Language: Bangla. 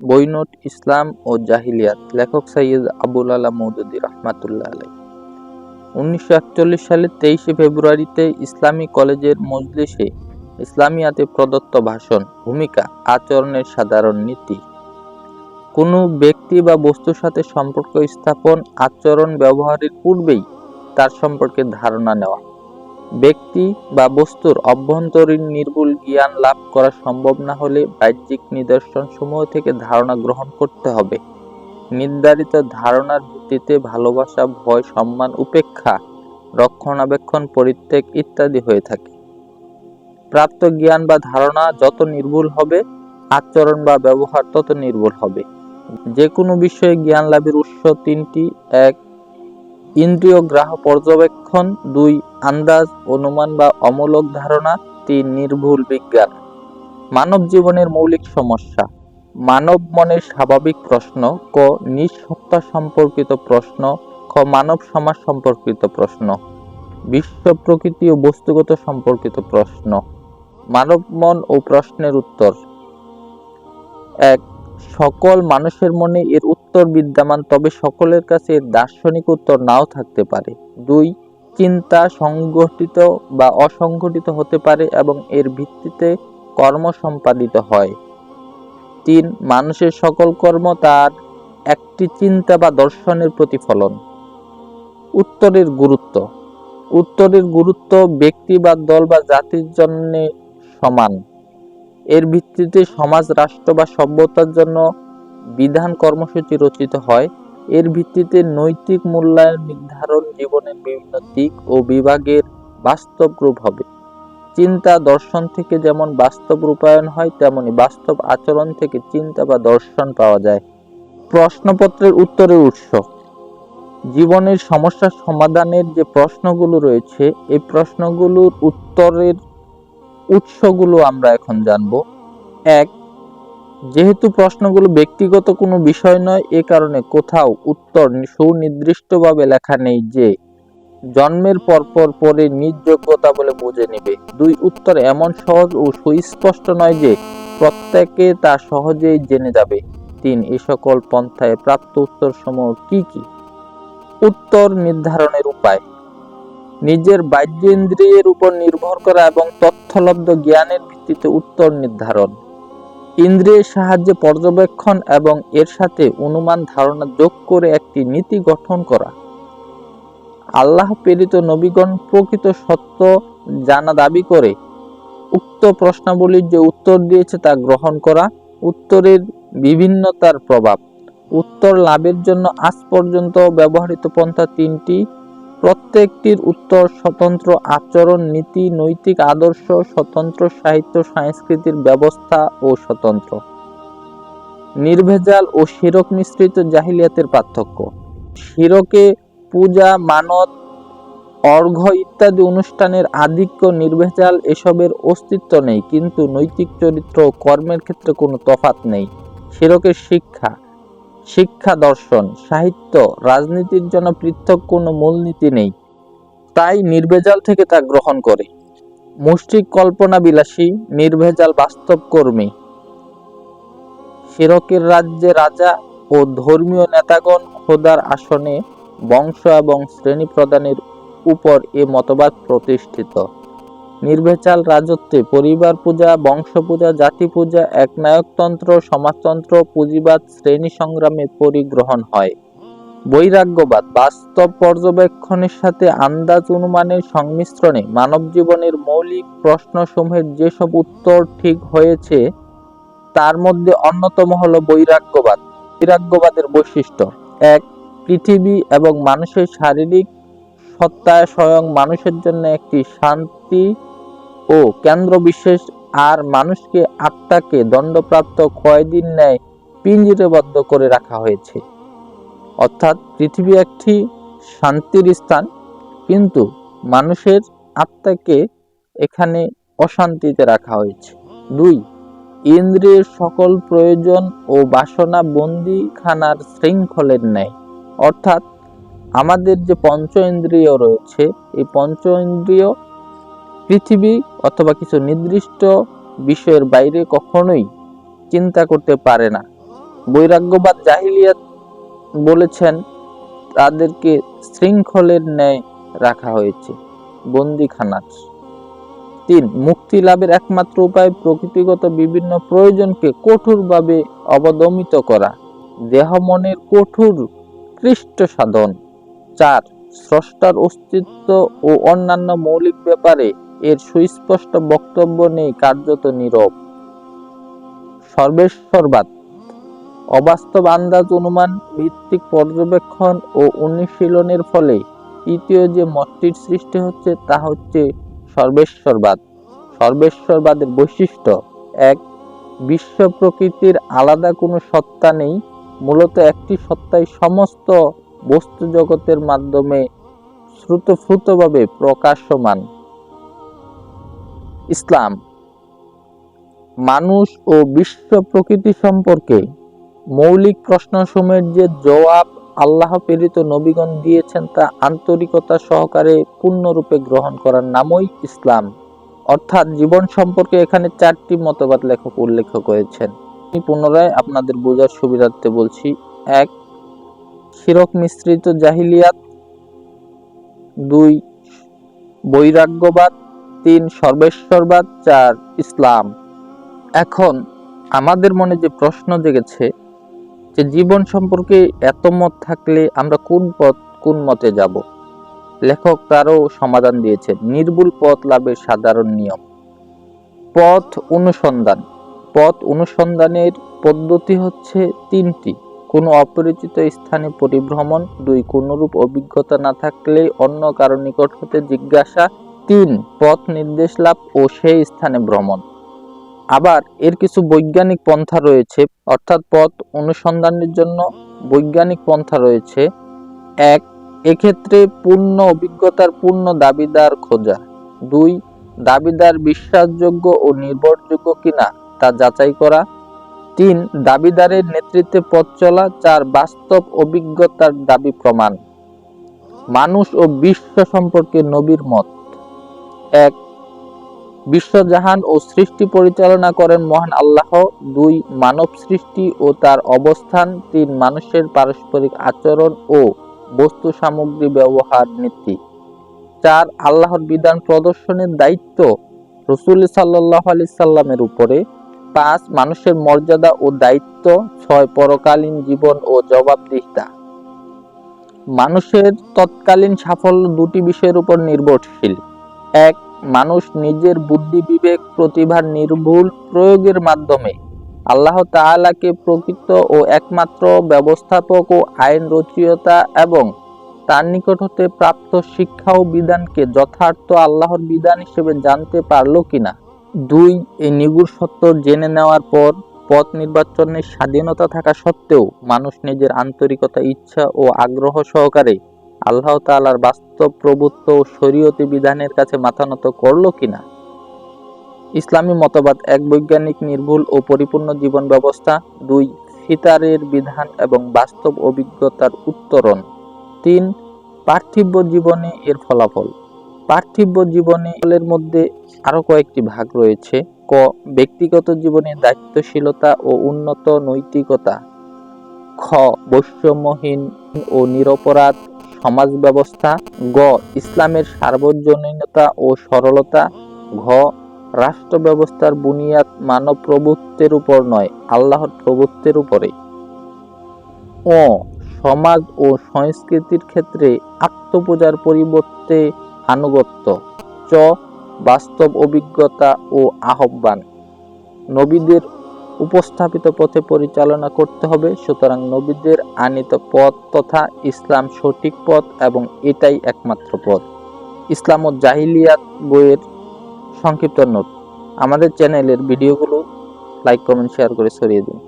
বইনোট ইসলাম ও জাহিলিয়াত, লেখক সৈয়দ আবুল আলা মৌদুদি রহমাতুল্লাহ আলাই উনিশশো একচল্লিশ সালের তেইশে ফেব্রুয়ারিতে ইসলামী কলেজের মজলিসে ইসলামিয়াতে প্রদত্ত ভাষণ, ভূমিকা, আচরণের সাধারণ নীতি। কোনো ব্যক্তি বা বস্তুর সাথে সম্পর্ক স্থাপন, আচরণ ব্যবহারের পূর্বেই তার সম্পর্কে ধারণা নেওয়া। ব্যক্তি বা বস্তুর অভ্যন্তরীণ নির্ভুল জ্ঞান লাভ করা সম্ভব না হলে বাহ্যিক নিদর্শন সমূহ থেকে ধারণা গ্রহণ করতে হবে। নির্ধারিত ধারণার ভিত্তিতে ভালোবাসা, ভয়, সম্মান, উপেক্ষা, রক্ষণাবেক্ষণ, পরিত্যাগ ইত্যাদি হয়ে থাকে। প্রাপ্ত জ্ঞান বা ধারণা যত নির্ভুল হবে, আচরণ বা ব্যবহার তত নির্ভুল হবে। যে কোনো বিষয়ে জ্ঞান লাভের উৎস তিনটি। এক ইন্দ্রিয় গ্রাহ পর্যবেক্ষণ, দুই, আন্দাজ, অনুমান বা অমূলক ধারণা, তিন, নির্ভুল বিজ্ঞান। মানব জীবনের মৌলিক সমস্যা। মানব মনের স্বাভাবিক প্রশ্ন, ক, নিঃসত্তা সম্পর্কিত প্রশ্ন, খ, মানব সমাজ সম্পর্কিত প্রশ্ন। বিশ্ব প্রকৃতি ও বস্তুগত সম্পর্কিত প্রশ্ন। মানব মন ও প্রশ্নের উত্তর। এক, সকল মানুষের মনে এর উত্তর বিদ্যমান, তবে সকলের কাছে দার্শনিক উত্তর নাও থাকতে পারে। দুই, চিন্তা সংগঠিত বা অসংগঠিত হতে পারে এবং এর ভিত্তিতে কর্ম সম্পাদিত হয়। তিন, মানুষের সকল কর্ম তার একটি চিন্তা বা দর্শনের প্রতিফলন। উত্তরের গুরুত্ব। উত্তরের গুরুত্ব ব্যক্তি বা দল বা জাতির জন্য সমান। এর ভিত্তিতে সমাজ, রাষ্ট্র বা সভ্যতার জন্য বিধান কর্মসূচি রচিত হয়। এর ভিত্তিতে নৈতিক মূল্যায়ন নির্ধারণ জীবনের বিভিন্ন দিক ও বিভাগের বাস্তব রূপ হবে। চিন্তা দর্শন থেকে যেমন বাস্তব রূপায়ণ হয়, তেমনি বাস্তব আচরণ থেকে চিন্তা বা দর্শন পাওয়া যায়। প্রশ্নপত্রের উত্তরের উৎস। জীবনের সমস্যা সমাধানের যে প্রশ্নগুলো রয়েছে, এই প্রশ্নগুলোর উত্তরের উৎসগুলো আমরা এখন জানব। এক যেহেতু প্রশ্নগুলো ব্যক্তিগত কোনো বিষয় নয়, এ কারণে কোথাও উত্তর সুনির্দিষ্টভাবে লেখা নেই যে জন্মের পরপর পরে নিজ যোগ্যতা বলে বুঝে নেবে। দুই, উত্তর এমন সহজ ও সুস্পষ্ট নয় যে প্রত্যেকে তা সহজেই জেনে যাবে। তিন, এ সকল পন্থায় প্রাপ্ত উত্তর সমূহ কি কি? উত্তর নির্ধারণের উপায়। নিজের বাহ্যেন্দ্রিয়ের উপর নির্ভর করা এবং তথ্যলব্ধ জ্ঞানের ভিত্তিতে উত্তর নির্ধারণ। ইন্দ্রিয়ের সাহায্যে পর্যবেক্ষণ এবং এর সাথে অনুমান ধারণা যোগ করে একটি নীতি গঠন করা। আল্লাহ প্রেরিত নবীগণ প্রকৃত সত্য জানা দাবি করে, উক্ত প্রশ্নাবলীর যে উত্তর দিয়েছে তা গ্রহণ করা, উত্তরের বিভিন্নতার প্রভাব। উত্তর লাভের জন্য আজ পর্যন্ত ব্যবহৃত পন্থা তিনটি প্রত্যেকটির উত্তর স্বতন্ত্র আচরণ, নীতি, নৈতিক আদর্শ, স্বতন্ত্র সাহিত্য সংস্কৃতির ব্যবস্থা ও স্বতন্ত্র। নির্ভেজাল ও শিরক মিশ্রিত জাহিলিয়াতের পার্থক্য। শিরকে পূজা, মানত অর্ঘ্য ইত্যাদি অনুষ্ঠানের আধিক্য নির্ভেজাল এসবের অস্তিত্ব নেই, কিন্তু নৈতিক চরিত্র ও কর্মের ক্ষেত্রে কোনো তফাত নেই। শিরকের শিক্ষা শিক্ষা দর্শন, সাহিত্য, রাজনীতির জন্য পৃথক কোনো মূলনীতি নেই। তাই নির্ভেজাল থেকে তা গ্রহণ করে। মুষ্টিক কল্পনা বিলাসী নির্ভেজাল বাস্তব কর্মী। শিরকের রাজ্যে রাজা ও ধর্মীয় নেতাগণ খোদার আসনে বংশ এবং শ্রেণি প্রদানের উপর এ মতবাদ প্রতিষ্ঠিত। নির্ভেচাল রাজত্বে পরিবার পূজা বংশ পূজা জাতি পূজা একনায়কতন্ত্র, সমাজতন্ত্র, পুঁজিবাদ শ্রেণি সংগ্রামে পরিগ্রহণ হয়। বৈরাগ্যবাদ বাস্তব পর্যবেক্ষণের সাথে আন্দাজ অনুমানের সংমিশ্রণে মানব জীবনের মৌলিক প্রশ্নসমূহের যেসব উত্তর ঠিক হয়েছে, তার মধ্যে অন্যতম হল বৈরাগ্যবাদ। বৈরাগ্যবাদের বৈশিষ্ট্য, এক, পৃথিবী এবং মানুষের শারীরিক সত্তা স্বয়ং মানুষের জন্য একটি শান্তি ও কেন্দ্র বিশেষ আর মানুষকে আত্মাকে দণ্ডপ্রাপ্ত কয়দিন ন্যায় পিঞ্জিরেবদ্ধ করে রাখা হয়েছে। অর্থাৎ পৃথিবী একটি শান্তির স্থান, কিন্তু মানুষের আত্মাকে এখানে অশান্তিতে রাখা হয়েছে। দুই, ইন্দ্রিয়ের সকল প্রয়োজন ও বাসনা বন্দিখানার শৃঙ্খলের ন্যায়। অর্থাৎ আমাদের যে পঞ্চ ইন্দ্রিয় রয়েছে, এই পঞ্চ ইন্দ্রিয় পৃথিবী অথবা কিছু নির্দিষ্ট বিষয়ের বাইরে কখনোই চিন্তা করতে পারে না। বৈরাগ্যবাদ জাহিলিয়াত বলেছেন, তাদেরকে শৃঙ্খলের ন্যায় রাখা হয়েছে। বন্দিখানার। তিন, মুক্তি লাভের একমাত্র উপায় প্রকৃতিগত বিভিন্ন প্রয়োজনকে কঠোরভাবে অবদমিত করা। দেহ মনের কঠোর কৃষ্ট সাধন। চার, স্রষ্টার অস্তিত্ব ও অন্যান্য মৌলিক ব্যাপারে এর সুস্পষ্ট বক্তব্য নেই, কার্যত নীরব। সর্বেশ্বরবাদ অবাস্তব আন্দাজ অনুমান, ভিত্তিক পর্যবেক্ষণ ও অনুশীলনের ফলে তৃতীয় যে মতটির সৃষ্টি হচ্ছে, তা হচ্ছে সর্বেশ্বরবাদ সর্বেশ্বরবাদের বৈশিষ্ট্য, এক, বিশ্ব প্রকৃতির আলাদা কোনো সত্তা নেই, মূলত একটি সত্তাই সমস্ত বস্তু জগতের মাধ্যমে শ্রুতফ্রুতভাবে প্রকাশমান। ইসলাম। মানুষ ও বিশ্ব প্রকৃতি সম্পর্কে মৌলিক প্রশ্নসমূহের যে জবাব আল্লাহ প্রেরিত নবীগণ দিয়েছেন তা আন্তরিকতা সহকারে পূর্ণরূপে গ্রহণ করার নামই ইসলাম। অর্থাৎ জীবন সম্পর্কে এখানে চারটি মতবাদ লেখক উল্লেখ করেছেন। আমি পুনরায় আপনাদের বোঝার সুবিধার্থে বলছি, এক, শিরক মিশ্রিত জাহিলিয়াত। দুই, বৈরাগ্যবাদ। তিন সর্বেশ্বরবাদ চার ইসলাম। এখন আমাদের মনে যে প্রশ্ন জেগেছে যে জীবন সম্পর্কে এত মত থাকলে আমরা কোন পথ, কোন মতে যাব? লেখক তারও সমাধান দিয়েছেন, নির্ভুল পথ লাভের সাধারণ নিয়ম। পথ অনুসন্ধান। পথ অনুসন্ধানের পদ্ধতি হচ্ছে তিনটি। কোনো অপরিচিত স্থানে পরিভ্রমণ, দুই কোনরূপ অভিজ্ঞতা না থাকলে অন্য কারও নিকট হতে জিজ্ঞাসা তিন পথ নির্দেশ লাভ ও সেই স্থানে ভ্রমণ। আবার এর কিছু বৈজ্ঞানিক পন্থা রয়েছে, অর্থাৎ পথ অনুসন্ধানের জন্য বৈজ্ঞানিক পন্থা রয়েছে। এক, এক্ষেত্রে পূর্ণ অভিজ্ঞতার পূর্ণ দাবিদার খোঁজা। দুই, দাবিদার বিশ্বাসযোগ্য ও নির্ভরযোগ্য কিনা তা যাচাই করা। তিন, দাবিদারের নেতৃত্বে পথ চলা চার বাস্তব অভিজ্ঞতার দাবি প্রমাণ। মানুষ ও বিশ্ব সম্পর্কে নবীর মত। এক, বিশ্বজাহান ও সৃষ্টি পরিচালনা করেন মহান আল্লাহ। দুই, মানব সৃষ্টি ও তার অবস্থান। তিন, মানুষের পারস্পরিক আচরণ ও বস্তু সামগ্রী ব্যবহার নীতি। চার, আল্লাহর বিধান প্রদর্শনের দায়িত্ব রসুল সাল্লাহ আলি সাল্লামের উপরে। পাঁচ, মানুষের মর্যাদা ও দায়িত্ব। ছয়, পরকালীন জীবন ও জবাবদিহিতা। মানুষের তৎকালীন সাফল্য দুটি বিষয়ের উপর নির্ভরশীল। এক, মানুষ নিজের বুদ্ধি বিবেক প্রতিভার নির্ভুল প্রয়োগের মাধ্যমে আল্লাহ তাআলাকে প্রকৃত ও একমাত্র ব্যবস্থাপক ও আইন রচয়িতা এবং তার নিকট হতে প্রাপ্ত শিক্ষা ও বিধানকে যথার্থ আল্লাহর বিধান হিসেবে জানতে পারল কিনা। দুই, এই নিগুর সত্য জেনে নেওয়ার পর পথ নির্বাচনের স্বাধীনতা থাকা সত্ত্বেও মানুষ নিজের আন্তরিকতা, ইচ্ছা ও আগ্রহ সহকারে আল্লাহ তাআলার বাস্তব প্রভুত্ব ও শরীয়তি বিধানের কাছে মাথা নত করল কিনা? ইসলামী মতবাদ, এক বৈজ্ঞানিক নির্ভুল ও পরিপূর্ণ জীবন ব্যবস্থা, দুই, ফিতারের বিধান এবং বাস্তব অভিজ্ঞতার উত্তরণ। তিন পার্থিব জীবনে এর ফলাফল। পার্থিব জীবনে এর মধ্যে আরও কয়েকটি ভাগ রয়েছে। ক, ব্যক্তিগত জীবনে দায়িত্বশীলতা ও উন্নত নৈতিকতা। খ, বৈষম্যহীন ও নিরপরাধ। সমাজ ব্যবস্থা গ, ইসলামের সার্বজনীনতা ও সরলতা, ঘ রাষ্ট্র ব্যবস্থার বুনিয়াদ মানব প্রভুত্বের উপর নয়, আল্লাহর প্রভুত্বের উপরে। ও সমাজ ও সংস্কৃতির ক্ষেত্রে আত্মপূজার পরিবর্তে আনুগত্য। চ, বাস্তব অভিজ্ঞতা ও আহ্বান। নবীদের উপস্থাপিত পথে পরিচালনা করতে হবে। সুতরাং নবীদের আনিত পথ তথা ইসলাম সঠিক পথ এবং এটাই একমাত্র পথ। ইসলাম ও জাহিলিয়াত বইয়ের সংক্ষিপ্ত নোট। আমাদের চ্যানেলের ভিডিওগুলো লাইক, কমেন্ট, শেয়ার করে ছড়িয়ে দিন।